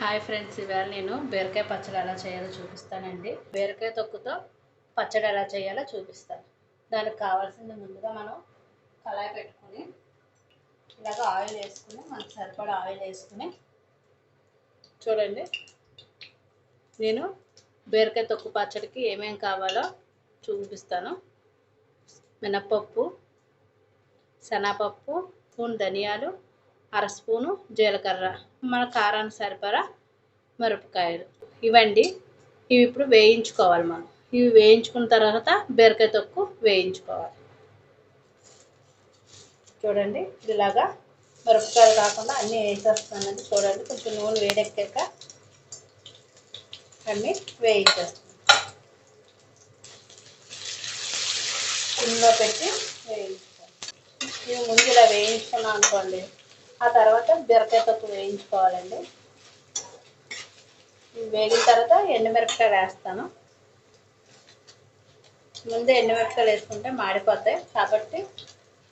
Hi friends ఇవాళ నేను బీరకాయ పచ్చడి ఎలా చేయాలో చూపిస్తానండి. బీరకాయ తొక్కుతో పచ్చడి ఎలా చేయాలో చూపిస్తాను. దానికి కావాల్సింది ముందుగా మనం కళాయి పెట్టుకుని ఇలాగ ఆయిల్ వేసుకుని మనకు సరిపడా ఆయిల్ వేసుకుని చూడండి. నేను బీరకాయ తొక్కు పచ్చడికి ఏమేం కావాలో చూపిస్తాను. మినప్పప్పు శనగపప్పు స్పూన్ ధనియాలు అర స్పూను జీలకర్ర. మన కారానికి సరిపడా మిరపకాయలు. ఇవండి. ఇవి ఇప్పుడు వేయించుకోవాలి మనం. ఇవి వేయించుకున్న తర్వాత బీరకాయ తొక్కు వేయించుకోవాలి. చూడండి. ఇలాగా మిరపకాయలు కాకుండా అన్నీ వేసేస్తానండి చూడండి. కొంచెం నూనె వేడెక్కాక అన్నీ వేయించేస్తాను సిమ్లో పెట్టి వేయించుకోవాలి. ఇవి ముందు ఇలా వేయించుకున్నాం అనుకోండి. ఆ తర్వాత బీరకాయ తొక్కు వేయించుకోవాలండి. వేగిన తర్వాత ఎండుమిరపకాయ వేస్తాను. ముందే ఎండుమిరపకాయలు వేసుకుంటే మాడిపోతాయి. కాబట్టి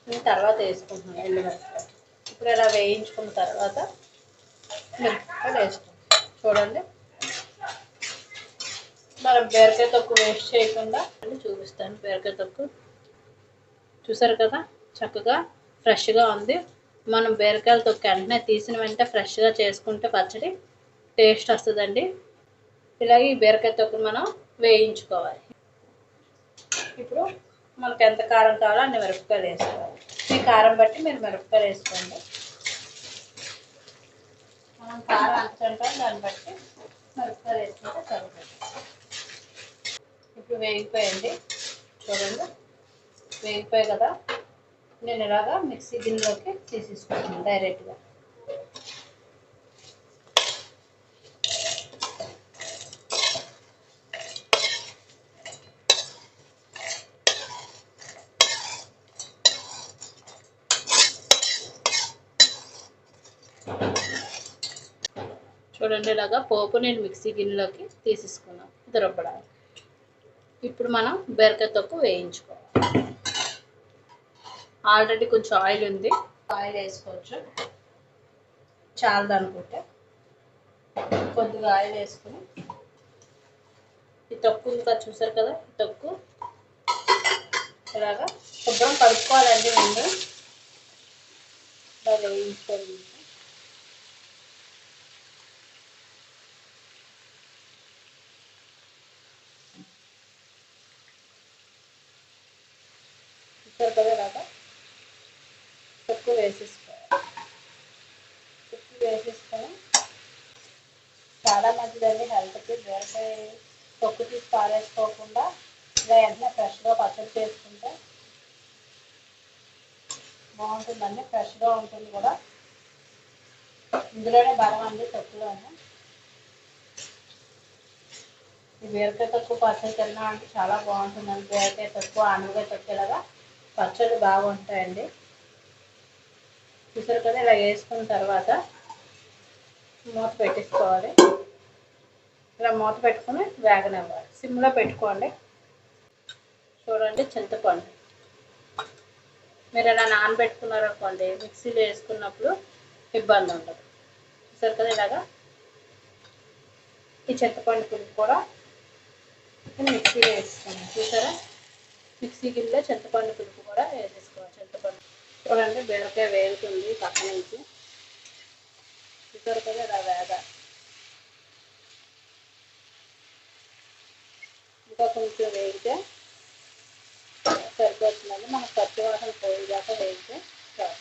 నేను తర్వాత వేసుకుంటున్నాను ఎండుమిరపకాయ ఇప్పుడు ఇలా వేయించుకున్న తర్వాత మిరపకాయలు వేసుకుంటాం చూడండి. మనం బీరకాయ తొక్కు వేస్ట్ చేయకుండా చూపిస్తాను బీరకాయ తొక్కు చూసారు కదా? చక్కగా ఫ్రెష్గా ఉంది. మనం బీరకాయలు తొక్క వెంటనే తీసిన వెంటనే ఫ్రెష్గా చేసుకుంటే పచ్చడి టేస్ట్ వస్తుందండి. ఇలాగే ఈ బీరకాయ తొక్కను మనం వేయించుకోవాలి. ఇప్పుడు మనకు ఎంత కారం కావాలో అన్ని మిరపకాయలు వేసుకోవాలి. మీ కారం బట్టి మీరు మిరపకాయలు వేసుకోండి. మనం కారం ఎంత దాన్ని బట్టి మిరపకాయలు వేసుకుంటే సరిపోతుంది. ఇప్పుడు వేగిపోయండి చూడండి. వేగిపోయాయి కదా. నేను ఇలాగా మిక్సీ గిన్నెలోకి తీసేసుకుంటాను డైరెక్ట్గా. చూడండి ఇలాగా పోపు నేను మిక్సీ గిన్నెలోకి తీసేసుకున్నాను. ఇది ఇప్పుడు మనం బెరక తొక్కు వేయించుకోవాలి. ఆల్రెడీ కొంచెం ఆయిల్ ఉంది. ఆయిల్ వేసుకోవచ్చు. చాలదు అనుకుంటే. కొద్దిగా ఆయిల్ వేసుకుని. ఈ తొక్కు ఇంకా చూసారు కదా? ఈ తక్కువ ఇలాగా శుభ్రం కలుపుకోవాలండి ముందు. ఇలా వేయించుకోవాలి. చూసారు కదా వేసేసుకోవాలి. తొక్కు వేసేసుకొని చాలా మంచిదండి హెల్త్కి. బీరకాయ తొక్కు తీసి పారేసుకోకుండా ఇలా వెంటనే ఫ్రెష్గా పచ్చడి చేసుకుంటే బాగుంటుందండి. ఫ్రెష్గా ఉంటుంది కూడా. ఇందులోనే బలం అండి తొక్కులోనే. ఈ బీరకాయ తక్కువ పచ్చడి తిన్నామంటే చాలా బాగుంటుందండి. బీరకాయ తక్కువ ఆనగకాయ తొక్కు ఇలాగా పచ్చళ్ళు బాగుంటాయండి. చూసారు కదా ఇలా వేసుకున్న తర్వాత మూత పెట్టేసుకోవాలి. ఇలా మూత పెట్టుకుని వేగనివ్వాలి. సిమ్లో పెట్టుకోండి. చూడండి చింతపండు. మీరు ఇలా నానబెట్టుకున్నారనుకోండి మిక్సీలో వేసుకున్నప్పుడు ఇబ్బంది ఉండదు. చూసారు కదా ఇలాగా? ఈ చింతపండు పులుపు కూడా మిక్సీలో వేసుకోండి చూసారా? మిక్సీ గిన్నెలో చింతపండు పులుపు కూడా వేసేసుకోవాలి. చింతపండు చూడండి బీరకాయ వేగుతుంది పక్క నుంచి. చూసారు కదా ఇలా వేగ. ఇంకా కొంచెం వేగితే సరిపోతుందండి. మనం పచ్చి వాసన పోయేదాకా వేగితే చాలు.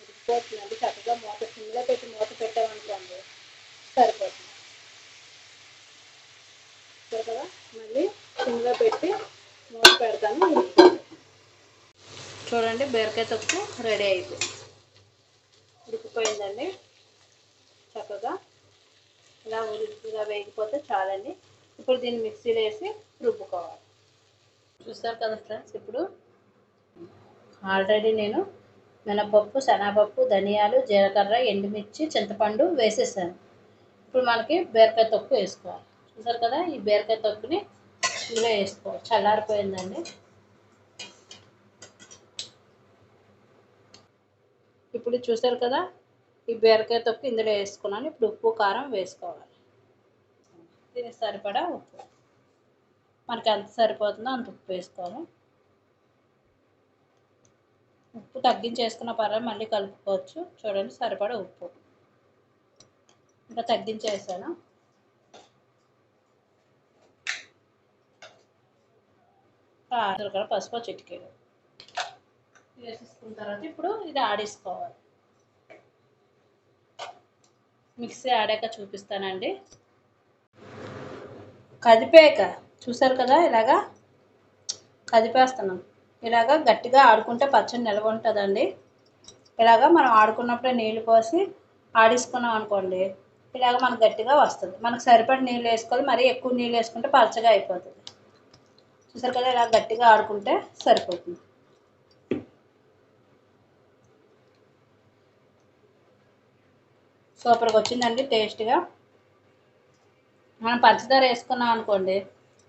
ఉడికిపోతుందండి చక్కగా మూత సిమ్లో పెట్టి మూత పెట్టామనుకోండి సరిపోతుంది. చూసారు కదా మళ్ళీ సిమ్లో పెట్టి మూత పెడతాను. ఉడికిపోతుంది చూడండి బీరకాయ తొక్కు రెడీ అయిపోయింది ఉడికిపోయిందండి. చక్కగా ఇలా ఉడికిగా వేగిపోతే చాలండి. ఇప్పుడు దీన్ని మిక్సీలో వేసి రుబ్బుకోవాలి. చూస్తారు కదా ఫ్రెండ్స్ ఇప్పుడు ఆల్రెడీ నేను మినపప్పు శనగపప్పు ధనియాలు జీలకర్ర ఎండుమిర్చి చింతపండు వేసేసాను. ఇప్పుడు మనకి బీరకాయ తొక్కు వేసుకోవాలి. చూసారు కదా ఈ బీరకాయ తొక్కుని ఇందులో వేసుకోవాలి. చల్లారిపోయిందండి. ఇప్పుడు చూసారు కదా ఈ బీరకాయ తొక్కు ఇందులో వేసుకున్నాను. ఇప్పుడు ఉప్పు కారం వేసుకోవాలి. దీనికి సరిపడా ఉప్పు. మనకి ఎంత సరిపోతుందో అంత ఉప్పు వేసుకోవాలి. ఉప్పు తగ్గించేసుకున్న పర్వాలేదు మళ్ళీ కలుపుకోవచ్చు. చూడండి సరిపడా ఉప్పు. ఇంకా తగ్గించేసాను. కారం కూడా పసుపు చిటికేడు. వేసేసుకున్న తర్వాత ఇప్పుడు ఇది ఆడేసుకోవాలి మిక్సీ ఆడాక చూపిస్తానండి. కదిపాక చూసారు కదా ఇలాగా కదిపేస్తున్నాం. ఇలాగా గట్టిగా ఆడుకుంటే పచ్చడి నిల్వ ఉంటుందండి. ఇలాగా మనం ఆడుకున్నప్పుడే నీళ్ళు పోసి ఆడేసుకున్నాం అనుకోండి ఇలాగ మనకు గట్టిగా వస్తుంది. మనకు సరిపడి నీళ్ళు వేసుకోవాలి మరీ ఎక్కువ నీళ్ళు వేసుకుంటే పలచగా అయిపోతుంది. చూసారు కదా ఇలా గట్టిగా ఆడుకుంటే సరిపోతుంది. సూపర్గా వచ్చిందండి టేస్ట్గా. మనం పంచదార వేసుకున్నాం అనుకోండి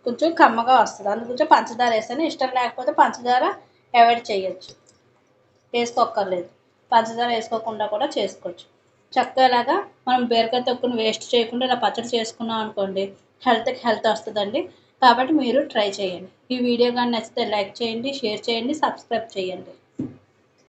కొంచెం కమ్మగా వస్తుంది. అందుకొంచెం పంచదార వేస్తాను ఇష్టం లేకపోతే పంచదార అవాయిడ్ చేయొచ్చు. వేసుకోక్కర్లేదు. పంచదార వేసుకోకుండా కూడా చేసుకోవచ్చు. చక్కగా ఇలాగా మనం బీరకాయ తొక్కుని వేస్ట్ చేయకుండా ఇలా పచ్చడి చేసుకున్నాం అనుకోండి హెల్త్కి హెల్త్ వస్తుందండి. కాబట్టి మీరు ట్రై చేయండి. ఈ వీడియో కానీ నచ్చితే లైక్ చేయండి షేర్ చేయండి సబ్స్క్రైబ్ చేయండి.